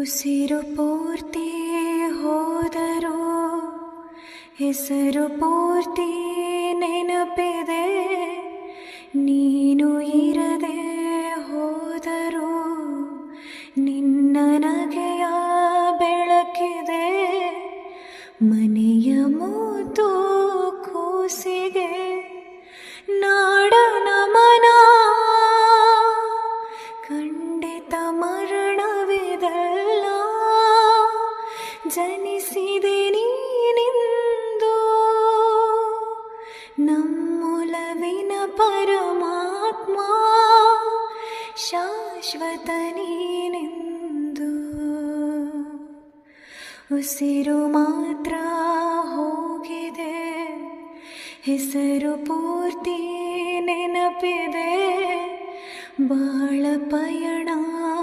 ಉಸಿರು ಪೂರ್ತಿ ಹೋದರೂ ಹೆಸರು ಪೂರ್ತಿ ನೆನಪಿದೆ. ನೀನು ಇರದೆ ಹೋದರೂ ನಿನ್ನ ನಗೆಯ ಬೆಳಕಿದೆ. ಮನೆಯ ಮೂತು ಕೂಸಿಗೆ ನಾಡ ಮನ, ಖಂಡಿತ ಜನಿಸಿದೆ ನೀನಿಂದು ನಮ್ಮೊಲವಿನ ಪರಮಾತ್ಮ ಶಾಶ್ವತ ನೀನೆಂದು ಉಸಿರು ಮಾತ್ರ ಹೋಗಿದೆ ಹೆಸರು ಪೂರ್ತಿ ನೆನಪಿದೆ ಬಾಳ ಪಯಣ ಮುಗಿದರು